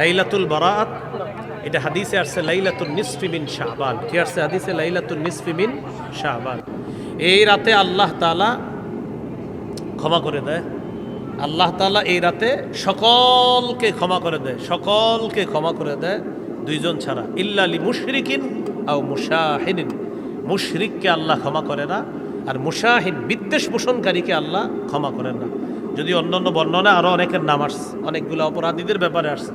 লাইলাতুল বারাত এটা হাদিসে আসছে লাইলাতুল নিসফি মিন শাহবান কি আসছে হাদিসে? লাইলাতুল নিসফি মিন শাহবান এই রাতে আল্লাহ তাআলা ক্ষমা করে দেয়। আল্লাহ তাআলা এই রাতে সকলকে ক্ষমা করে দেয়। সকলকে ক্ষমা করে দেয় দুইজন ছাড়া। ইল্লালি মুশরিকিন আও মুশাহিনিন। মুশরিককে আল্লাহ ক্ষমা করে না আর মুশাহিন, বিদ্বেষ পোষণকারীকে আল্লাহ ক্ষমা করেন না। যদি অন্য অন্য বর্ণনা আরও অনেকের নাম আসছে, অনেকগুলো অপরাধীদের ব্যাপারে আসছে।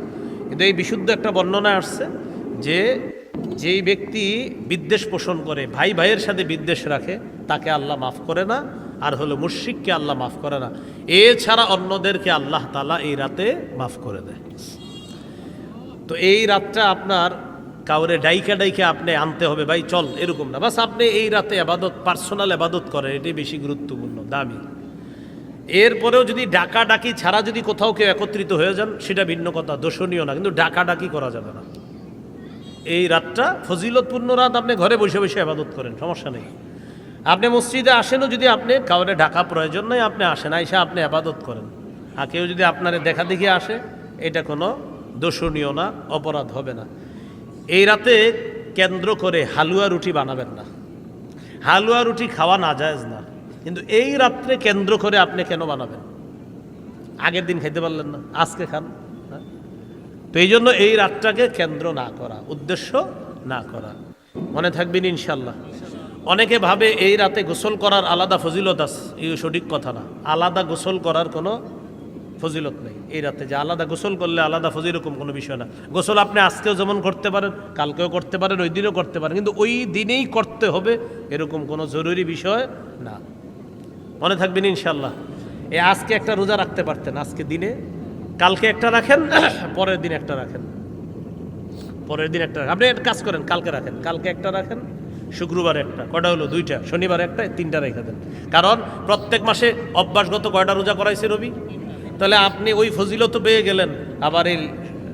কিন্তু এই বিশুদ্ধ একটা বর্ণনা আসছে যে যেই ব্যক্তি বিদ্বেষ পোষণ করে, ভাই ভাইয়ের সাথে বিদ্বেষ রাখে, তাকে আল্লাহ মাফ করে না, আর হলো মুশরিককে আল্লাহ মাফ করে না। এছাড়া অন্যদেরকে আল্লাহ তালা এই রাতে মাফ করে দেয়। তো এই রাতটা আপনার কাউরে ডাইকা ডাইকা আপনি আনতে হবে, ভাই চল, এরকম না। বাস আপনি এই রাতে আবাদত পার্সোনাল আবাদত করেন এটি বেশি গুরুত্বপূর্ণ, দামি। এরপরেও যদি ডাকা ডাকি ছাড়া যদি কোথাও কেউ একত্রিত হয়ে যান, সেটা ভিন্ন কথা দোষণীয় না, কিন্তু ডাকা ডাকি করা যাবে না। এই রাতটা ফজিলতপূর্ণ রাত, আপনি ঘরে বসে বসে আবাদত করেন, সমস্যা নেই। আপনি মসজিদে আসেনও যদি আপনি, কাউরে ডাকা প্রয়োজন নয় আপনি আসেন, আইসা আপনি আবাদত করেন। আর কেউ যদি আপনার দেখা দেখে আসে, এটা কোনো দোষণীয় না, অপরাধ হবে না। এই রাতে কেন্দ্র করে হালুয়া রুটি বানাবেন না। হালুয়া রুটি খাওয়া না যায় না। কিন্তু এই রাত্রে কেন্দ্র করে আপনি কেন বানাবেন? আগের দিন খেতে পারলেন না, আজকে খান? তো এই জন্য এই রাতটাকে কেন্দ্র না করা, উদ্দেশ্য না করা। মনে থাকবেন ইনশাল্লাহ অনেকে ভাবে এই রাতে গোসল করার আলাদা ফজিলত আছে এই সঠিক কথা না। আলাদা গোসল করার কোনো ফজিলত নেই। এই রাতে যে আলাদা গোসল করলে আলাদা ফজি এরকম কোনো বিষয় না। গোসল আপনি আজকেও যেমন করতে পারেন, কালকেও করতে পারেন, ওই দিনও করতে পারেন, কিন্তু ওই দিনেই করতে হবে এরকম কোনো জরুরি বিষয় না। মনে থাকবেন ইনশাল্লাহ এই আজকে একটা রোজা রাখতে পারতেন, আজকে দিনে। কালকে একটা রাখেন, পরের দিন একটা রাখেন। পরের দিন একটা। আপনি একটা কাজ করেন, কালকে রাখেন। কালকে একটা রাখেন, শুক্রবার একটা, কয়টা হলো? দুইটা। শনিবার একটা তিনটা রেখে দেন। কারণ প্রত্যেক মাসে অভ্যাসগত কয়টা রোজা করাইছে রবি? তাহলে আপনি ওই ফজিলত পেয়ে গেলেন। আবার এই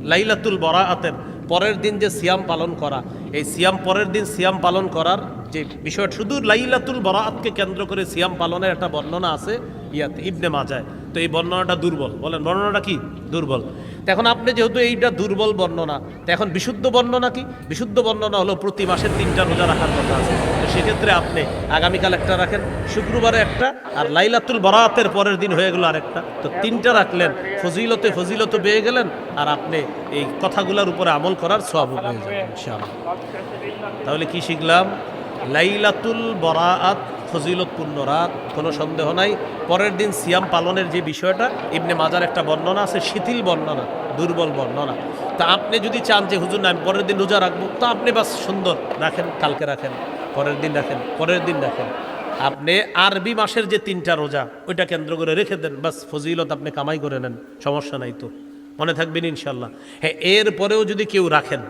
লাইলাতুল বরা বরাআতের পরের দিন যে সিয়াম পালন করা, এই সিয়াম পরের দিন সিয়াম পালন করার যে বিষয়, শুধু লাইলাতুল বরাতকে কেন্দ্র করে সিয়াম পালনের একটা বর্ণনা আছে, ইয়াতে ইবনে মাজায় তো এই বর্ণনাটা দুর্বল। বলেন, বর্ণনাটা কি? দুর্বল। তো এখন আপনি যেহেতু এইটা দুর্বল বর্ণনা, তো এখন বিশুদ্ধ বর্ণনা কি? বিশুদ্ধ বর্ণনা হলো প্রতি মাসের তিনটা রোজা রাখার কথা আছে। তো সেক্ষেত্রে আপনি আগামীকাল একটা রাখেন, শুক্রবারে একটা, আর লাইলাতুল বরাতের পরের দিন হয়ে গেল আরেকটা। তো তিনটা রাখলেন, ফজিলতে ফজিলত পেয়ে গেলেন, আর আপনি এই কথাগুলোর উপরে আমল করার সব হয়ে যাবেন তাহলে কি শিখলাম? লাইলাতুল বরাআত ফজিলতপূর্ণ রাত, কোনো সন্দেহ নাই। পরের দিন সিয়াম পালনের যে বিষয়টা, ইবনে মাজার একটা বর্ণনা আছে, শিথিল বর্ণনা, দুর্বল বর্ণনা। তা আপনি যদি চান যে, হুজুর, না পরের দিন রোজা রাখব, তো আপনি বাস সুন্দর, রাখেন, কালকে রাখেন, পরের দিন রাখেন, পরের দিন রাখেন। আপনি আরবি মাসের যে তিনটা রোজা, ওইটা কেন্দ্র করে রেখে দেন, বাস ফজিলত আপনি কামাই করে নেন, সমস্যা নাই তো। মনে থাকবেন ইনশাল্লাহ হ্যাঁ এরপরেও যদি কেউ রাখেন,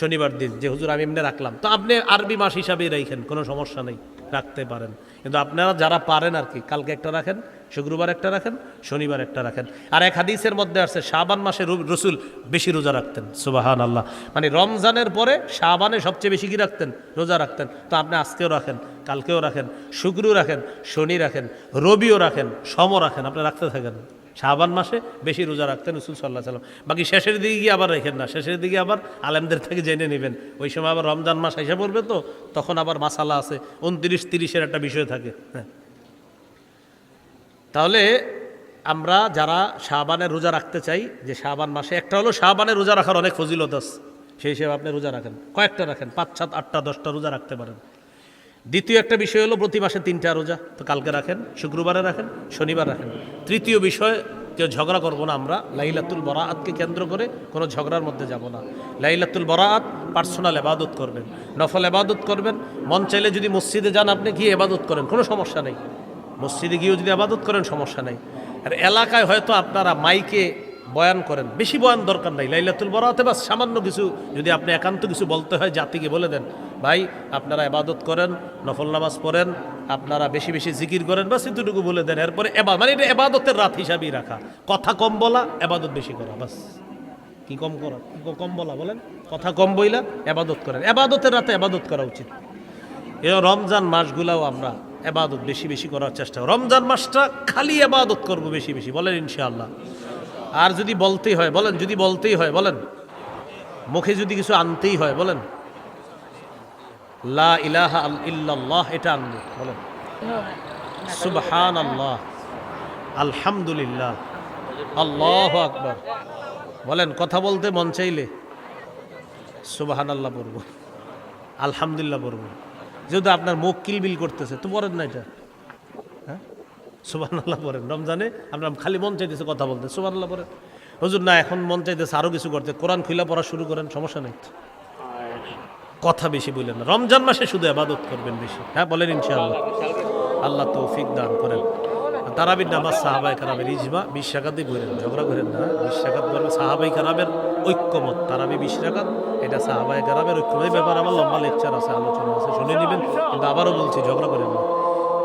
শনিবার দিন, যে, হুজুর, আমি এমনি রাখলাম, তো আপনি আরবি মাস হিসাবেই রাখেন, কোনো সমস্যা নেই। রাখতে পারেন। কিন্তু আপনারা যারা পারেন আর কি, কালকে একটা রাখেন, শুক্রবার একটা রাখেন, শনিবার একটা রাখেন। আর এক হাদিসের মধ্যে আছে, শাবান মাসে রসুল বেশি রোজা রাখতেন সুবাহান আল্লাহ মানে রমজানের পরে শাবানে সবচেয়ে বেশি কি রাখতেন? রোজা রাখতেন। তো আপনি আজকেও রাখেন, কালকেও রাখেন, শুক্রও রাখেন, শনি রাখেন, রবিও রাখেন সম রাখেন। আপনি রাখতে থাকেন। শাহবান মাসে বেশি রোজা রাখতেন রসুল সাল্লাহ সাল্লাম বাকি শেষের দিকে গিয়ে আবার রেখেন না। শেষের দিকে আবার আলেমদের থেকে জেনে নেবেন। ওই সময় আবার রমজান মাস এসে পড়বে তো, তখন আবার মাসালা আছে। উনত্রিশ তিরিশের একটা বিষয় থাকে। হ্যাঁ। তাহলে আমরা যারা শাহবানের রোজা রাখতে চাই, যে শাহবান মাসে, একটা হলো শাহবানের রোজা রাখার অনেক ফজিলত আছে। সেই হিসেবে আপনি রোজা রাখেন। কয়েকটা রাখেন, পাঁচ, সাত, আটটা, দশটা রোজা রাখতে পারেন। দ্বিতীয় একটা বিষয় হলো প্রতি মাসে তিনটা রোজা। তো কালকে রাখেন, শুক্রবারে রাখেন, শনিবার রাখেন। তৃতীয় বিষয় কেউ ঝগড়া করব না আমরা, লাইলাতুল বরাআতকে কেন্দ্র করে কোনো ঝগড়ার মধ্যে যাব না। লাইলাতুল বরাআত পার্সোনাল এবাদত করবেন, নফল এবাদত করবেন। মন চাইলে যদি মসজিদে যান আপনি, গিয়ে এবাদত করেন, কোনো সমস্যা নেই। মসজিদে গিয়েও যদি আবাদত করেন, সমস্যা নেই। আর এলাকায় হয়তো আপনারা মাইকে বয়ান করেন, বেশি বয়ান দরকার নাই। লাইলাতুল বরাতে বা সামান্য কিছু, যদি আপনি একান্ত কিছু বলতে হয় জাতিকে বলে দেন ভাই, আপনারা এবাদত করেন, নফল নামাজ পড়েন, আপনারা বেশি বেশি জিকির করেন বা এতটুকু বলে দেন। এরপরে এবার মানে এটা এবাদতের রাত হিসাবেই রাখা। কথা কম বলা, এবাদত বেশি করা, বাস। কি কম করা? কম বলা, বলেন? কথা কম বইলা, এবাদত করেন। এবাদতের রাতে এবাদত করা উচিত। এ রমজান মাসগুলাও আমরা এবাদত বেশি বেশি করার চেষ্টা করি। রমজান মাসটা খালি এবাদত করব বেশি বেশি, বলেন ইনশাআল্লাহ। আর যদি বলতেই হয়, বলেন? যদি বলতেই হয়, বলেন? মুখে যদি কিছু আনতেই হয়, বলেন? লা ইলাহা ইল্লাল্লাহ এটা আনব বলেন। সুবহান আল্লাহ আলহামদুলিল্লাহ। আল্লাহ আকবার। বলেন কথা বলতে মন চাইলে সুবাহান আল্লাহ পড়ব আলহামদুলিল্লাহ পড়ব। যেহেতু আপনার মুখ কিলবিল করতেছে তো পড়েন না এটা। হ্যাঁ? সুবাহান আল্লাহ পড়েন। রমজানে আপনার খালি মন চাইতেছে কথা বলতে সুবাহান আল্লাহ পড়েন। হুজুর না এখন মন চাইতেছে আরও কিছু করতে। কোরআন খুলে পড়া শুরু করেন সমস্যা নেই কথা বেশি বললেন রমজান মাসে শুধু আবাদত করবেন বেশি। হ্যাঁ বলেন ইনশাআল্লাহ। আল্লাহ তৌফিক দান করেন। তারাবির নামাজ সাহাবাই কারামের ইজমা বিশ টাকাতে বলেন ঝগড়া করেন না। বিশ টাকাত বলবেন সাহাবাই কারামের ঐক্যমত। তারাবি বিশ টাকাত এটা সাহাবাই কারামের ঐক্যমত ব্যাপার। আমার লম্বা লেকচার আছে, আলোচনা আছে, শুনে নেবেন। কিন্তু আবারও বলছি, ঝগড়া করেন না।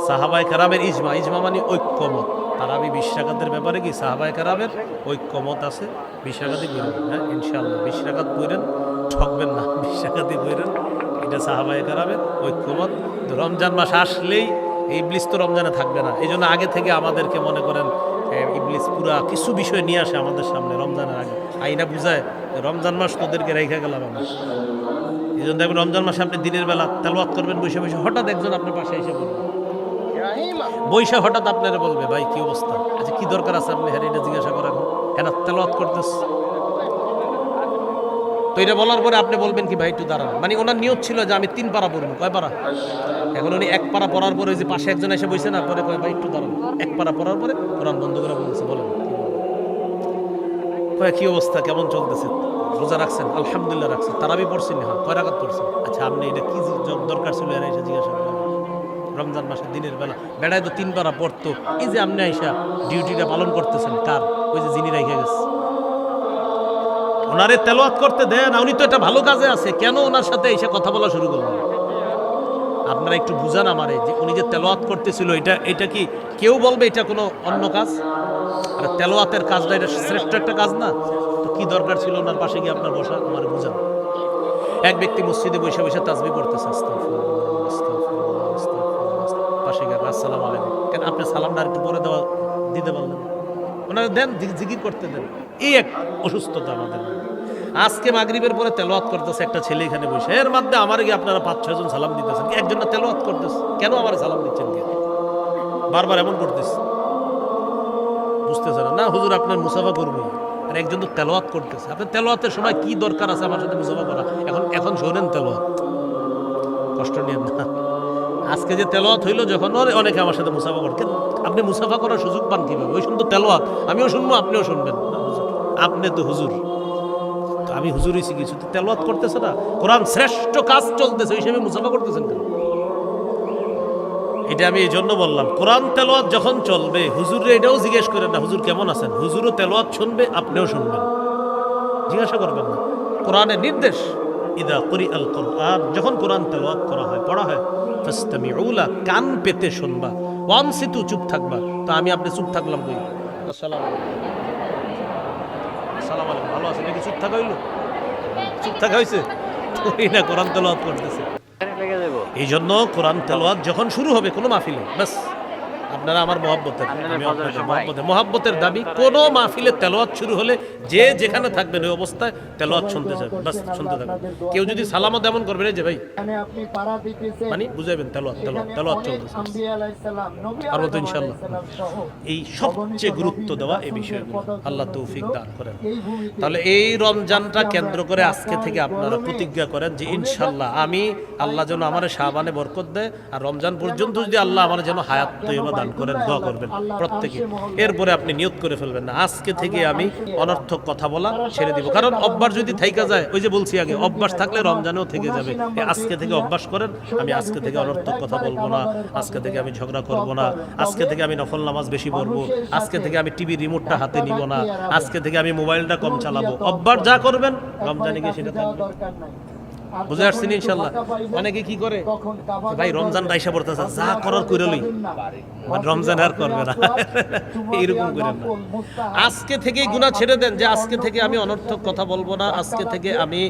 সাহাবাই কারামের ইজমা ইজমা মানে ঐক্যমত। তারাবি বিশ টাকাতের ব্যাপারে কি? সাহাবাই কারামের ঐক্যমত আছে বিশ টাকাতে হ্যাঁ ইনশাআল্লাহ বিশ টাকাত বলেন ঠকবেন না বিশ টাকাতে বলেন এটা সাহাবাই কারামের ঐক্যমত। রমজান মাস আসলেই ইবলিস তো রমজানে থাকবে না। এই জন্য আগে থেকে আমাদেরকে মনে করেন ইবলিস পুরা কিছু বিষয় নিয়ে আসে আমাদের সামনে রমজানের আগে। আইনা বুঝায় রমজান মাস তোদেরকে রেখে গেলাম আমি এই জন্য দেখবেন রমজান মাসে আপনি দিনের বেলা তেলওয়াত করবেন, বসে বসে হঠাৎ একজন আপনার পাশে এসে বলবে। বৈশা হঠাৎ আপনারা বলবে, ভাই, কি অবস্থা? আচ্ছা কি দরকার আছে আপনি হ্যাঁ এটা জিজ্ঞাসা করেন হ্যাঁ তেলওয়াত করতেছ। তো এটা বলার পরে আপনি বলবেন কি, ভাই, একটু দাঁড়ান। মানে ওনার নিয়ত ছিল যে আমি তিন পারা পড়ব, কয় পারা এখন উনি এক পারা পড়ার পরে যে পাশে একজন এসে বসে না, পরে কয়, ভাই, একটু দাঁড়ান। এক পারা পড়ার পরে কোরআন বন্ধ করে বলছে বলেন। কি অবস্থা? কেমন চলতেছে? রোজা রাখছেন? আলহামদুলিল্লাহ রাখছেন তারা তারাবি পড়ছেন? হ্যাঁ কয় রাখাত পড়ছেন? আচ্ছা আপনি এটা কি দরকার ছিল? এরা এসে জিজ্ঞাসা করেন রমজান মাসে দিনের বেলা বেড়ায় তো তিন পারা পড়তো। এই যে আপনি আইসা ডিউটিটা পালন করতেছেন কার? ওই যে যিনি রেখে গেছে। ওনারে তেলোয়াত করতে দেন উনি তো এটা ভালো কাজে আছে। কেন ওনার সাথে এসে কথা বলা শুরু করলেন আপনারা একটু বুঝান আমারে যে উনি যে তেলোয়াত করতেছিল এটা এটা কি কেউ বলবে এটা কোনো অন্য কাজ? আর তেলোয়াতের কাজটা এটা শ্রেষ্ঠ একটা কাজ না। তো কি দরকার ছিল ওনার পাশে গিয়ে আপনার বসা? আমার বুঝান। এক ব্যক্তি মসজিদে বসে বসে তাজবি করতেছে আস্তাগফিরুল্লাহ, দেওয়া দিতে পারলেন? ওনারা দেন জিকির করতে দেন। এই এক অসুস্থতা আমাদের। আজকে মাগরিবের পরে তেলোয়াত করতেছে একটা ছেলে এখানে বসে। এর মধ্যে আমার গিয়ে আপনারা পাঁচ ছয়জন সালাম দিতেছেন। কি একজন না তেলোয়াত করতেছে? কেন আমার সালাম দিচ্ছেন কে? বারবার এমন করতেছে। বুঝতেছে না? না, হুজুর, আপনার মুসাফা করব। আর একজন তো তেলোয়াত করতেছে। আপনার তেলোয়াতের সময় কি দরকার আছে আমার সাথে মুসাফা করা? এখন এখন শোনেন তেলোয়াত কষ্ট নিয়ে না। আজকে যে তেলোয়াত হইল, যখন অনেকে আমার সাথে মুসাফা করতেন। আপনি মুসাফা করার সুযোগ পান কীভাবে? ওই শুনতো তেলোয়াত। আমিও শুনব, আপনিও শুনবেন। আপনি তো হুজুর। তো আমি হুজুর হয়েছি কিছু। তো তেলোয়াত করতেছে না? কোরআন শ্রেষ্ঠ কাজ চলতেছে, ওই হিসেবে মুসাফা করতেছেন কেন? এটা আমি এই জন্য বললাম, কোরআন তেলোয়াত যখন চলবে হুজুরে এটাও জিজ্ঞেস করেন, না, হুজুর কেমন আছেন? হুজুরও তেলোয়াত শুনবে, আপনিও শুনবেন। জিজ্ঞাসা করবেন না। কোরআনের নির্দেশ, ইদা করি আল কোরআন। যখন কোরআন তেলাওয়াত করা হয়, পড়া হয়, ফাস্তামিউলা। কান পেতে শুনবা। ওয়ান সেতু চুপ থাকবা। তো আমি আপনি চুপ থাকলাম কই? আসসালাম আসসালাম আলাইকুম ভালো আছে নাকি চুপ থাকা হইল? চুপ থাকা হয়েছে তুই না কোরআন তেলাওয়াত করতেছে। এই জন্য কোরআন তেলাওয়াত যখন শুরু হবে কোনো মাহফিলে বাস আপনারা আমার মহাব্বতের আমি আপনাদের মহাব্বতের মহাব্বতের দাবি কোন মাহফিলে তেলাওয়াত শুরু হলে যে যেখানে থাকবেন ওই অবস্থায় তেলাওয়াত শুনতে যাবেন বাস শুনতে থাকবেন কেউ যদি সালামত এমন করবেন এই যে ভাই মানে বুঝাবেন তেলাওয়াত তেলাওয়াত তেলাওয়াত চলতেছে। আম্বিয়া আলাইহিস সালাম নবী পারব তো আলাইহিস ইনশাআল্লাহ। এই সবচেয়ে গুরুত্ব দেওয়া এই বিষয়গুলো আল্লাহ তৌফিক দান করেন। তাহলে এই রমজানটা কেন্দ্র করে আজকে থেকে আপনারা প্রতিজ্ঞা করেন যে ইনশাল্লাহ আমি আল্লাহ যেন আমার শাহবানে বরকত দেয় আর রমজান পর্যন্ত যদি আল্লাহ আমার যেন হায়াত তৈবা দান করেন, দোয়া করবেন প্রত্যেকে। এরপরে আপনি নিয়ত করে ফেলবেন না। আজকে থেকে আমি অনর্থক কথা বলা ছেড়ে দিব। কারণ অভ্যাস যদি থাইকা যায়, ওই যে বলছি আগে, অভ্যাস থাকলে রমজানেও থেকে যাবে। আজকে থেকে অভ্যাস করেন, আমি আজকে থেকে অনর্থক কথা বলব না। আজকে থেকে আমি ঝগড়া করব না। আজকে থেকে আমি নফল নামাজ বেশি পড়ব। আজকে থেকে আমি টিভি রিমোটটা হাতে নিব না। আজকে থেকে আমি মোবাইলটা কম চালাবো। অভ্যাস যা করবেন, রমজানে গিয়ে সেটা থাকবে। বুঝে আসছেন ইনশাল্লাহ অনেকে কি করে? ভাই রমজান রাইসা পড়তেছে যা করার কইরা লই। রমজান আর করবে না। এইরকম করেন না। আজকে থেকেই গুনাহ ছেড়ে দেন যে আজকে থেকে আমি অনর্থক কথা বলব না আজকে থেকে আমি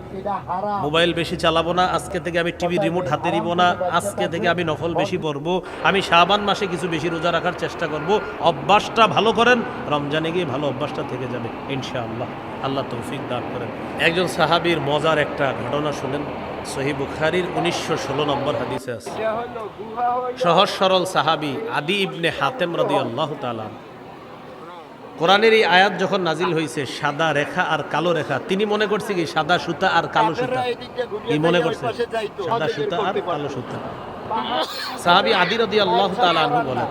মোবাইল বেশি চালাবো না আজকে থেকে আমি টিভি রিমোট হাতে নিব না আজকে থেকে আমি নফল বেশি পড়ব আমি শাবান মাসে কিছু বেশি রোজা রাখার চেষ্টা করব। অভ্যাসটা ভালো করেন রমজানে গিয়ে ভালো অভ্যাসটা থেকে যাবে ইনশাআল্লাহ। আল্লাহ তৌফিক দান করেন। একজন সাহাবীর মজার একটা ঘটনা শুনেন। সহি বুখারির উনিশশো ষোলো নম্বর হাদিসে আছে। সহজ সরল সাহাবি আদি ইবনে হাতেম রদি আল্লাহ তালা কোরআনের এই আয়াত যখন নাজিল হয়েছে সাদা রেখা আর কালো রেখা, তিনি মনে করছে কি সাদা সুতা আর কালো সুতা? কি মনে করছে? সাদা সুতা আর কালো সুতা। সাহাবি আদি রদি আল্লাহ তালা বলেন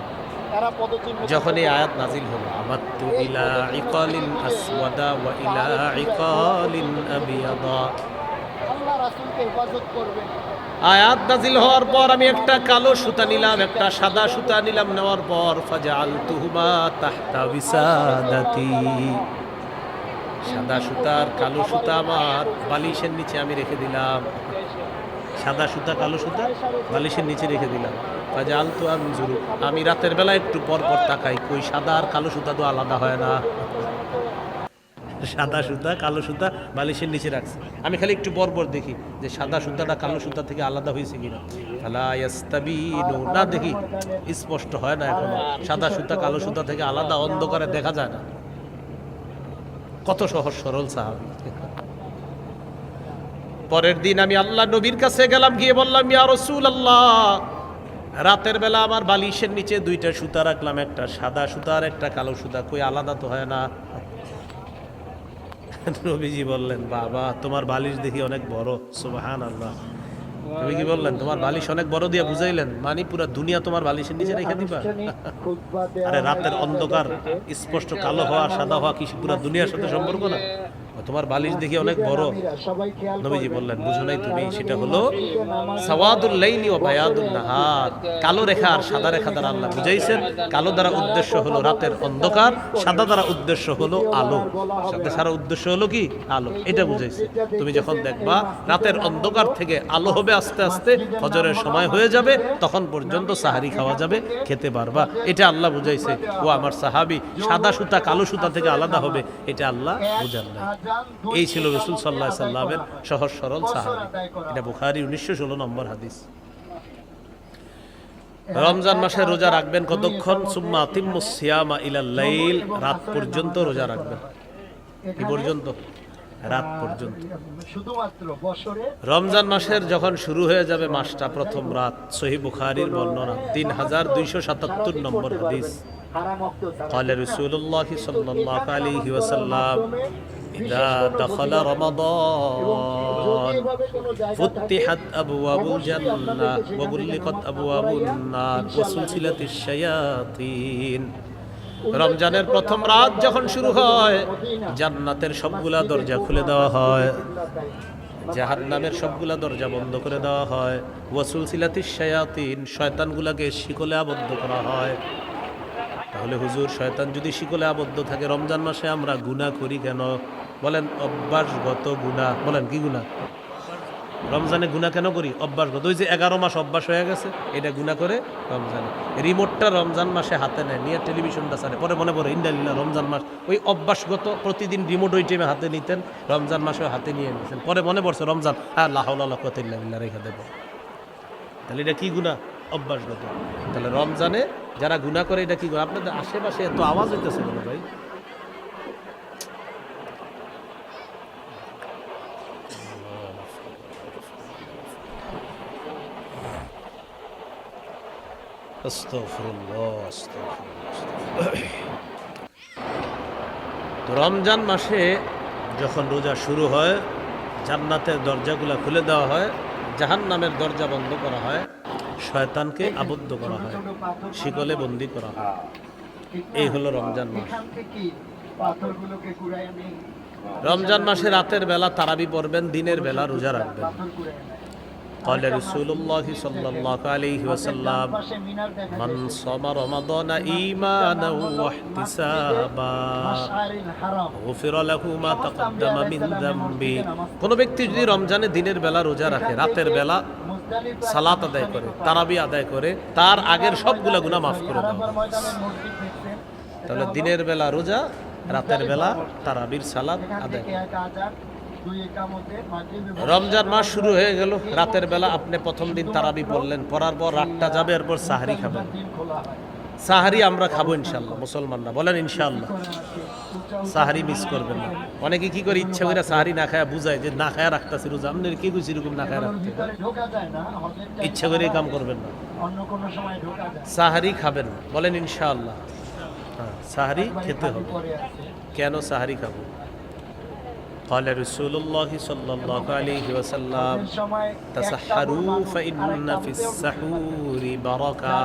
যখন এই আয়াত নাজিল হলো, আমাত্তু ইলা ইকালিন আসওয়াদা ওয়া ইলা ইকালিন আবিয়াদা। আয়াত নাজিল হওয়ার পর আমি একটা কালো সুতা নিলাম, একটা সাদা সুতা নিলাম, নেওয়ার পর ফাজাল তুহুমা তাহতা বিসাদাতি। সাদা সুতার কালো সুতা আমার বালিশের নিচে আমি রেখে দিলাম। সাদা সুতা, কালো সুতা বালিশের নিচে রেখে দিলাম। ফাজাল তু আনজুরু আমি রাতের বেলা একটু পর পর তাকাই, কই সাদা আর কালো সুতা তো আলাদা হয় না। সাদা সুতা, কালো সুতা বালিশের নিচে রাখছে। আমি খালি একটু পর দেখি যে সাদা সুতাটা কালো সুতা থেকে আলাদা হয়েছে কিনা। না দেখি, স্পষ্ট হয় না এখনও। সাদা সুতা, কালো সুতা থেকে আলাদা অন্ধকারে দেখা যায় না। কত সহজ, সরল সাহাবি। পরের দিন আমি আল্লাহ নবীর কাছে গেলাম, গিয়ে বললাম, ইয়া রসুল আল্লাহ রাতের বেলা আমার বালিশের নিচে দুইটা সুতা রাখলাম, একটা সাদা সুতা আর একটা কালো সুতা। কই, আলাদা তো হয় না। নবীজি বললেন, বাবা, তোমার বালিশ দেখি অনেক বড়। সুবাহান আল্লাহ তুমি কি বললেন, তোমার বালিশ অনেক বড় দিয়া বুঝাইলেন? মানে পুরো দুনিয়া তোমার বালিশের নিচে রেখে দিবা? আরে, রাতের অন্ধকার, স্পষ্ট কালো হওয়া, সাদা হওয়া কি পুরো দুনিয়ার সাথে সম্পর্ক না? তোমার বালিশ দেখি অনেক বড় নবীজি বললেন বুঝো নাই তুমি সেটা হলো রাত্রিতে সাওয়াদুল লাইলি ও বায়াদুল নাহার। কালো রেখা আর সাদা রেখা দ্বারা আল্লাহ বুঝাইছেন। কালো দ্বারা উদ্দেশ্য হলো রাতের অন্ধকার সাদা দ্বারা উদ্দেশ্য হলো আলো। সাদা সারা উদ্দেশ্য হলো কি? আলো। এটা বুঝাইছে। তুমি যখন দেখবা রাতের অন্ধকার থেকে আলো হবে আস্তে আস্তে ফজরের সময় হয়ে যাবে তখন পর্যন্ত সাহারি খাওয়া যাবে খেতে পারবা। এটা আল্লাহ বুঝাইছে। ও আমার সাহাবি সাদা সুতা কালো সুতা থেকে আলাদা হবে এটা আল্লাহ বুঝান না এই ছিল রসুল আদায় সাল্লাহ করা। সাল্লামের সহজ সরল বছর সাহাবি আদায় করা। এটা বুখারি উনিশশো ষোলো নম্বর হাদিস রমজান মাসে রোজা রাখবেন কতক্ষণ সুম্মা তিম্মু সিয়ামা ইলাল লাইল রাত পর্যন্ত রোজা রাখবেন কি পর্যন্ত রাত পর্যন্ত শুধুমাত্র বছরে রমজান মাসের যখন শুরু হয়ে যাবে মাসটা প্রথম রাত সহি বুখারির বর্ণনা তিন হাজার দুইশো সাতাত্তর নম্বর হাদিস হারাম অক্ত ছাড়া। قال رسول الله صلى الله عليه وسلم إذا دخل এবং رمضان যদি এভাবে কোনো জায়গা فتحت থাকে, أبواب অবশ্যই الجنة আপনাদেরকে সেখান وغلقت থেকে أبواب ঘুরাইয়া, النار ইনশাআল্লাহ, وسلسلة الشياطين রমজানের প্রথম রাত যখন শুরু হয় জান্নাতের সবগুলা দরজা খুলে দেওয়া হয় জাহান্নামের সবগুলা দরজা বন্ধ করে দেওয়া হয় ওয়াসুল সিলাতিস শায়াতিন শয়তানগুলাকে শিকলে আবদ্ধ করা হয় তাহলে হুজুর শয়তান যদি শিকলে আবদ্ধ থাকে রমজান মাসে আমরা গুনাহ করি কেন বলেন অভ্যাসগত গুনাহ বলেন, কি গুনাহ রমজানে গুণা কেন করি? অভ্যাসগত ওই যে এগারো মাস অভ্যাস হয়ে গেছে, এটা গুণা করে রমজানে। রিমোটটা রমজান মাসে হাতে নেয়, নিয়ে টেলিভিশনটা ছাড়ে। পরে মনে পড়ে ইন্ডালিল্লা রমজান মাস। ওই অভ্যাসগত প্রতিদিন রিমোট ওই টাইমে হাতে নিতেন, রমজান মাসেও হাতে নিয়ে নিতেন। পরে মনে পড়ছে, রমজান হ্যাঁ লাহাউল্লাহ কতিল্লা রেখে দেবো। তাহলে এটা কি গুণা? অভ্যাসগত তাহলে রমজানে যারা গুণা করে, এটা কি গুণা? আপনাদের আশেপাশে এত আওয়াজ হইতেছে কেন ভাই? রমজান মাসে যখন রোজা শুরু হয়, জান্নাতের দরজাগুলো খুলে দেওয়া হয়, জাহান্নামের দরজা বন্ধ করা হয়, শয়তানকে আবদ্ধ করা হয়, শিকলে বন্দি করা হয়। এই হলো রমজান মাস। রমজান মাসে রাতের বেলা তারাবি পড়বেন, দিনের বেলা রোজা রাখবেন। قال رسول الله صلى الله عليه وسلم পাশে মিনার দেখা من যায় صام رمضان إيمانا واحتسابا মাশআরিল হারাম غفر له ما تقدم من ذنبه কোন ব্যক্তি যদি রমজানে দিনের বেলা রোজা রাখে রাতের বেলা মুজদালিফা সালাত আদায় করে তারাবি আদায় করে তার আগের সবগুলা গুনাহ মাফ করে দেওয়া আরাফার ময়দানের মসজিদ দেখছেন তাহলে দিনের বেলা রোজা রাতের বেলা তারাবির সালাত এখান আদায় রমজান মাস শুরু হয়ে গেল রাতের বেলা আপনি প্রথম দিন তারাবি পড়লেন পড়ার পর রাতটা যাবে এরপর সাহারি খাবেন। সাহারি আমরা খাব ইনশাল্লাহ মুসলমানরা বলেন ইনশাল্লাহ সাহারি মিস করবেন না। অনেকে কি করে ইচ্ছা করে সাহারি না খায়া বুঝায় যে না খায়া রাখতেছি রোজা আপনার কি কইছি এরকম না খায় রাখতে? ইচ্ছা করে কাম করবেন না। সাহারি খাবেন বলেন ইনশাআল্লাহ। হ্যাঁ সাহারি খেতে হবে। কেন সাহারি খাব? قال رسول الله صلى الله عليه وسلم হজের সময় তাসাহারু ফাইন্না ফিস সাহুরি বারাকা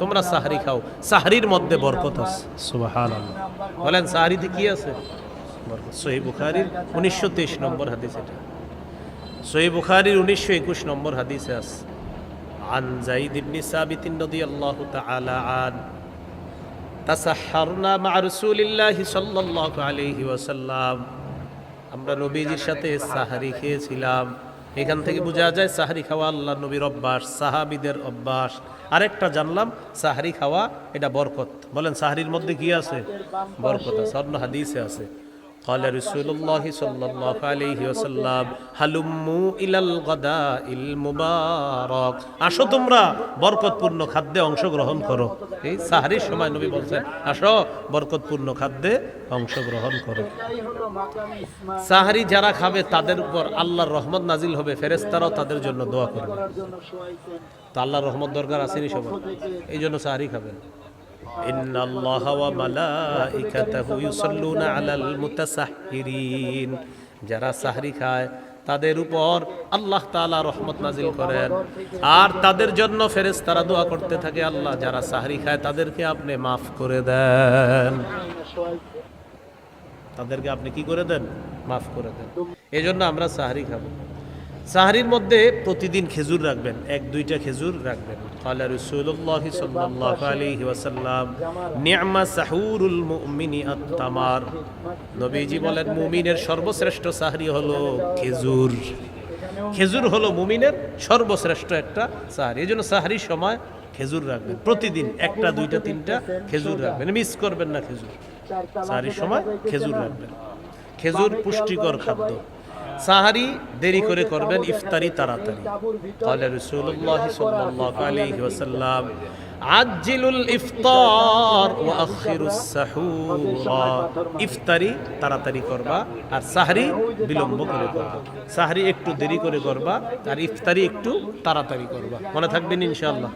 তোমরা সাহারি খাও সাহারির মধ্যে বরকত আছে সুবহানাল্লাহ বলেন সাহারিতে কি আছে বরকত সহিহ বুখারীর 1923 নম্বর হাদিস এটা সহিহ বুখারীর 1921 নম্বর হাদিসে আছে عن زيد بن ثابت رضي الله تعالى عنه تسحرنا مع رسول الله صلى الله عليه وسلم আমরা নবীজির সাথে সাহারি খেয়েছিলাম। এখান থেকে বোঝা যায় সাহারি খাওয়া আল্লাহ নবীর অভ্যাস, সাহাবিদের অভ্যাস। আরেকটা জানলাম, সাহারি খাওয়া এটা বরকত। বলেন, সাহারির মধ্যে কি আছে? বরকত আছে, অন্য হাদিসে আছে। قال رسول الله صلى الله عليه وسلم হালুম্মু ইলাল গাদাইল মুবারক আসো তোমরা বরকতপূর্ণ খাদ্যে অংশগ্রহণ করো এই সাহারির সময় নবী বলছেন আসো বরকতপূর্ণ খাদ্যে অংশগ্রহণ করো এটাই হলো মাকামে ইসমাইল সাহারি যারা খাবে তাদের উপর আল্লাহর রহমত নাজিল হবে ফেরেস্তারাও তাদের জন্য দোয়া করবে করার জন্য শোয়াইছেন তো আল্লাহর রহমত দরকার আসেনি সবার এই জন্য সাহারি খাবেন إن الله وملائكته يصلون على المتسحرين যারা সাহরি খায় তাদের উপর আল্লাহ তাআলা রহমত নাজিল করেন আর তাদের জন্য ফেরেশতারা দোয়া করতে থাকে আল্লাহ যারা সাহরি খায় তাদেরকে আপনি মাফ করে দেন শোয়াইছে তাদেরকে আপনি কি করে দেন মাফ করে দেন এই জন্য আমরা সাহারি খাবো সাহারির মধ্যে প্রতিদিন খেজুর রাখবেন এক দুইটা খেজুর রাখবেন قال رسول الله صلى الله عليه وسلم نعم سحور المؤمن التمر নবীজি বলেন মুমিনের সর্বশ্রেষ্ঠ সাহারি হলো খেজুর খেজুর হলো মুমিনের সর্বশ্রেষ্ঠ একটা সাহারি এই জন্য সাহারির সময় খেজুর রাখবেন প্রতিদিন একটা দুইটা তিনটা খেজুর রাখবেন মিস করবেন না খেজুর সাহারির সময় খেজুর রাখবেন খেজুর পুষ্টিকর খাদ্য সাহারি দেরি করে করবেন ইফতারি তাড়াতাড়ি قال رسول الله صلى الله عليه وسلم عجلوا الافطار واخروا السحور ইফতারি তাড়াতাড়ি করবা আর সাহারি বিলম্ব করে করবা সাহারি একটু দেরি করে করবা আর ইফতারি একটু তাড়াতাড়ি করবা মনে থাকবেন ইনশাআল্লাহ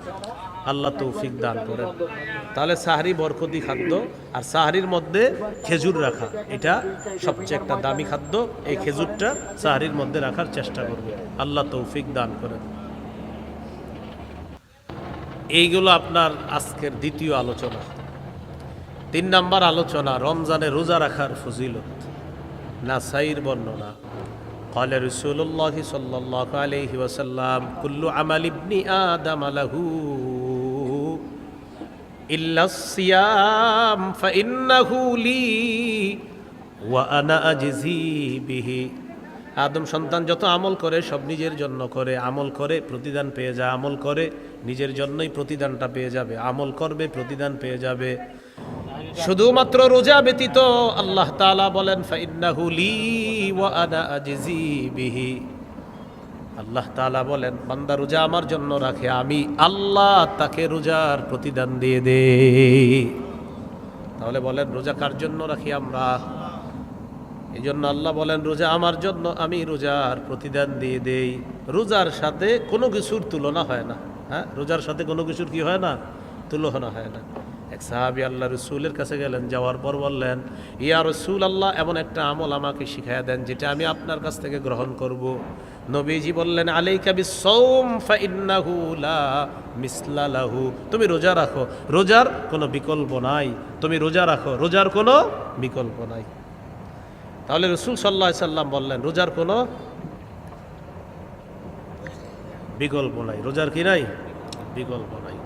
আল্লাহ তৌফিক দান করেন তাহলে সাহারি বরকতি খাদ্য আর সাহারির মধ্যে খেজুর রাখা এটা সবচেয়ে একটা দামি খাদ্য এই খেজুরটা সাহারির মধ্যে রাখার চেষ্টা করবে আল্লাহ তৌফিক দান করেন এইগুলো আপনার আজকের দ্বিতীয় আলোচনা তিন নাম্বার আলোচনা রমজানে রোজা রাখার ফজিলত নাসাইর বর্ণনা قال رسول الله صلى الله عليه وسلم كل عمل ابن آدم له ইল্লাসিয়াম ফাইন্নাহু লি ওয়া আনা আজিজি বিহি। আদম সন্তান যত আমল করে, সব নিজের জন্য করে। আমল করে, প্রতিদান পেয়ে যায় আমল করে, নিজের জন্যই প্রতিদানটা পেয়ে যাবে। আমল করবে, প্রতিদান পেয়ে যাবে। শুধুমাত্র রোজা ব্যতীত আল্লাহ তালা বলেন, ফাইন্নাহু লি ওয়া আনা আজিজি বিহি। আল্লাহ তাআলা বলেন, বান্দা রোজা আমার জন্য রাখে, আমি আল্লাহ তাকে রোজার প্রতিদান দিয়ে দে তাহলে বলেন, রোজা কার জন্য রাখি আমরা? এই জন্য আল্লাহ বলেন, রোজা আমার জন্য আমি রোজার প্রতিদান দিয়ে দেই। রোজার সাথে কোনো কিছুর তুলনা হয় না হ্যাঁ? রোজার সাথে কোনো কিছুর কি হয় না? তুলনা হয় না। এক সাহাবি আল্লাহ রসুলের কাছে গেলেন, যাওয়ার পর বললেন, ইয়া রসুল আল্লাহ এমন একটা আমল আমাকে শিখাইয়া দেন যেটা আমি আপনার কাছ থেকে গ্রহণ করব। নবীজি বললেন, আলাইকা বিসৌম ফাইন্নাহু লা মিসলা তুমি রোজা রাখো। রোজার কোনো বিকল্প নাই। তুমি রোজা রাখো। রোজার কোনো বিকল্প নাই। তাহলে রসুল সাল্লাহ সাল্লাম বললেন, রোজার কোনো বিকল্প নাই। রোজার কি নাই? বিকল্প নাই।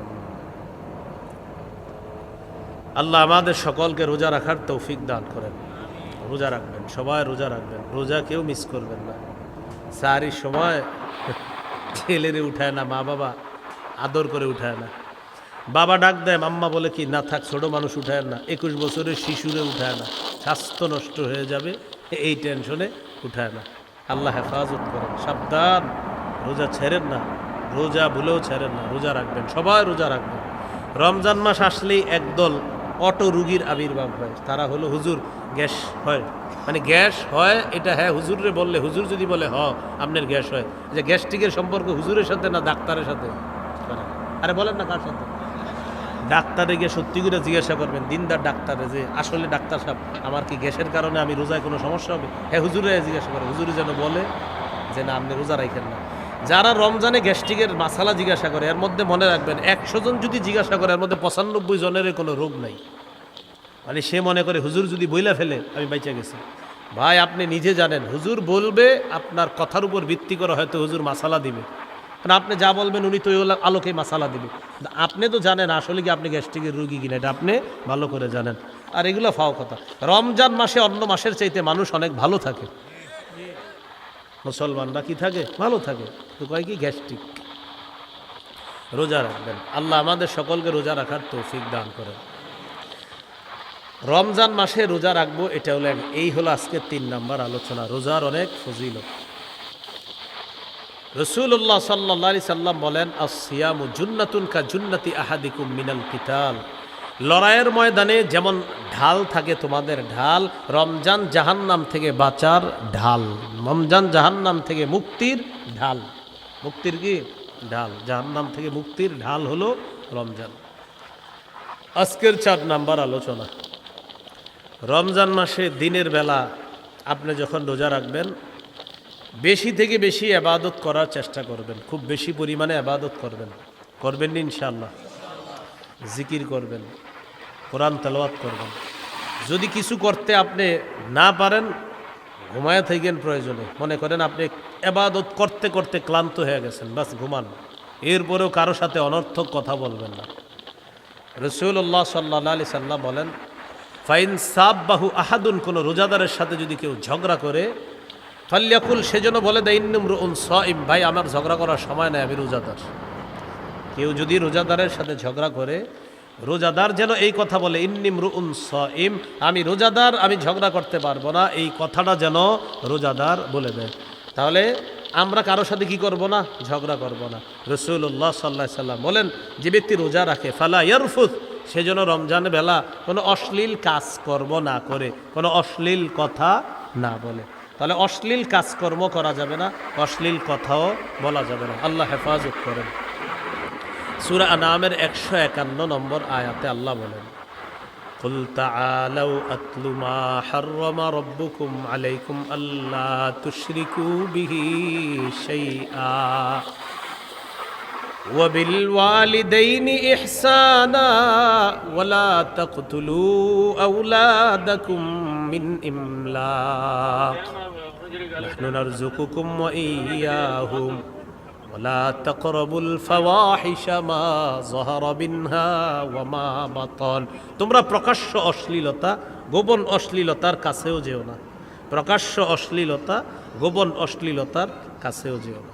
আল্লাহ আমাদের সকলকে রোজা রাখার তৌফিক দান করেন। রোজা রাখবেন, সবাই রোজা রাখবেন, রোজা কেউ মিস করবেন না। সারির সময় ছেলেরে উঠায় না, মা বাবা আদর করে উঠায় না। বাবা ডাক দেয়, মাম্মা বলে কি, না থাক, ছোটো মানুষ উঠায় না, একুশ বছরের শিশুরে উঠায় না, স্বাস্থ্য নষ্ট হয়ে যাবে, এই টেনশনে উঠায় না। আল্লাহ হেফাজত করেন, সাবধান, রোজা ছেড়েন না, রোজা ভুলেও ছেড়েন না, রোজা রাখবেন, সবাই রোজা রাখবেন। রমজান মাস আসলেই একদল অটো রুগীর আবির্ভাব হয়। তারা হলো, হুজুর, গ্যাস হয়। মানে গ্যাস হয়, এটা হ্যাঁ হুজুরে বললে, হুজুর যদি বলে হ আপনার গ্যাস হয়। যে গ্যাস্ট্রিকের সম্পর্ক হুজুরের সাথে না ডাক্তারের সাথে? আরে বলেন না কার সাথে? ডাক্তারে গিয়ে সত্যি করে জিজ্ঞাসা করবেন, দিনদার ডাক্তারে যে আসলে ডাক্তার সাহেব, আমার কি গ্যাসের কারণে আমি রোজায় কোনো সমস্যা হবে? হ্যাঁ হুজুরে জিজ্ঞাসা করে, হুজুরে যেন বলে যে, না, আপনি রোজা রাখেন না। যারা রমজানে গ্যাস্ট্রিকের মাসালা জিজ্ঞাসা করে, এর মধ্যে মনে রাখবেন, একশো জন যদি জিজ্ঞাসা করে, এর মধ্যে পঁচানব্বই জনের কোনো রোগ নাই। মানে সে মনে করে, হুজুর যদি বইলা ফেলে, আমি বাইচা গেছি। ভাই, আপনি নিজে জানেন, হুজুর বলবে, আপনার কথার উপর ভিত্তি করে হয়তো হুজুর মাসালা দিবে। কারণ আপনি যা বলবেন, উনি তো আলোকে মাসালা দিবে। আপনি তো জানেন, আসলে কি আপনি গ্যাস্ট্রিকের রুগী কিনা, এটা আপনি ভালো করে জানেন। আর এগুলো ফাও কথা। রমজান মাসে অন্য মাসের চাইতে মানুষ অনেক ভালো থাকে। মুসলমানরা কি থাকে? ভালো থাকে। তো কয় কি? গ্যাস্ট্রিক। রোজা রাখবেন। আল্লাহ আমাদের সকলকে রোজা রাখার তৌফিক দান করেন। রমজান মাসে রোজা রাখব, এটা হলো এই হলো আজকের তিন নাম্বার আলোচনা। রোজার অনেক ফজিলত। রসুল্লাহ সাল্লি সাল্লাম বলেন আসিয়ামু জুন্নাতুন কা জুন্নাতি আহাদিকুম মিনাল কিতাল। লড়াইয়ের ময়দানে যেমন ঢাল থাকে তোমাদের ঢাল, রমজান জাহান্নাম থেকে বাঁচার ঢাল, রমজান জাহান্নাম থেকে মুক্তির ঢাল। মুক্তির কি? ঢাল। জাহান্নাম থেকে মুক্তির ঢাল হলো রমজান। আজকের চার নাম্বার আলোচনা। রমজান মাসে দিনের বেলা আপনি যখন রোজা রাখবেন, বেশি থেকে বেশি আবাদত করার চেষ্টা করবেন, খুব বেশি পরিমাণে আবাদত করবেন। করবেন ইনশাল্লাহ জিকির করবেন। কোরআন তেলাওয়াত করবেন। যদি কিছু করতে আপনি না পারেন, ঘুমায় থাকেন প্রয়োজনে। মনে করেন আপনি এবাদত করতে করতে ক্লান্ত হয়ে গেছেন, বাস ঘুমান। এরপরেও কারও সাথে অনর্থক কথা বলবেন না। রসুল্লাহ সাল্লা আলি সাল্লাহ বলেন, ফাইন সাব বাহু আহাদুন কোনো রোজাদারের সাথে যদি কেউ ঝগড়া করে ফাল্যাকুল সেজন্য বলে দেয় ইন্নুম রুন সাইম ভাই, আমার ঝগড়া করার সময় নেই, আমি রোজাদার। কেউ যদি রোজাদারের সাথে ঝগড়া করে রোজাদার যেন এই কথা বলে ইন্নিম রুন সাইম আমি রোজাদার, আমি ঝগড়া করতে পারব না, এই কথাটা যেন রোজাদার বলে দেয়। তাহলে আমরা কারোর সাথে কি করব না? ঝগড়া করব না। রসুল্লাহ সাল্লাহ সাল্লাম বলেন, যে ব্যক্তি রোজা রাখে, ফালা ইয়ারফুত সেজন্য রমজান বেলা কোনো অশ্লীল কাজ কর্ম না করে, কোনো অশ্লীল কথা না বলে। তাহলে অশ্লীল কাজকর্ম করা যাবে না, অশ্লীল কথাও বলা যাবে না। আল্লাহ হেফাজত করেন। সুরা আনামের একশো একান্ন নম্বর আয়াতে আল্লাহ বলেন قل تعالوا أتل ما حرم ربكم عليكم ألا تشركوا به شيئا وبالوالدين إحسانا ولا تقتلوا أولادكم من إملاق نحن نرزقكم وإياهم ولا تقربوا الفواحش ما ظهر منها وما بطن তোমরা প্রকাশ্য অশ্লীলতা গোপন অশ্লীলতার কাছেও যেও না প্রকাশ্য অশ্লীলতা গোপন অশ্লীলতার কাছেও যেও না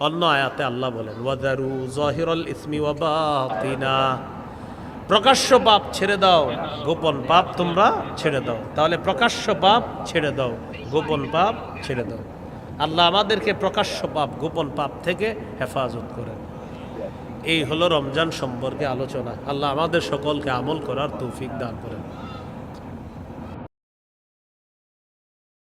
অন্য আয়াতে আল্লাহ বলেন ওয়াদারু জহিরল ইসমি ওয়াবাতিনা প্রকাশ্য পাপ ছেড়ে দাও গোপন পাপ তোমরা ছেড়ে দাও তাহলে প্রকাশ্য পাপ ছেড়ে দাও গোপন পাপ ছেড়ে দাও আল্লাহ আমাদেরকে প্রকাশ্য পাপ, গোপন পাপ থেকে হেফাজত করেন। এই হলো রমজান সম্পর্কে আলোচনা। আল্লাহ আমাদের সকলকে আমল করার তৌফিক দান করেন।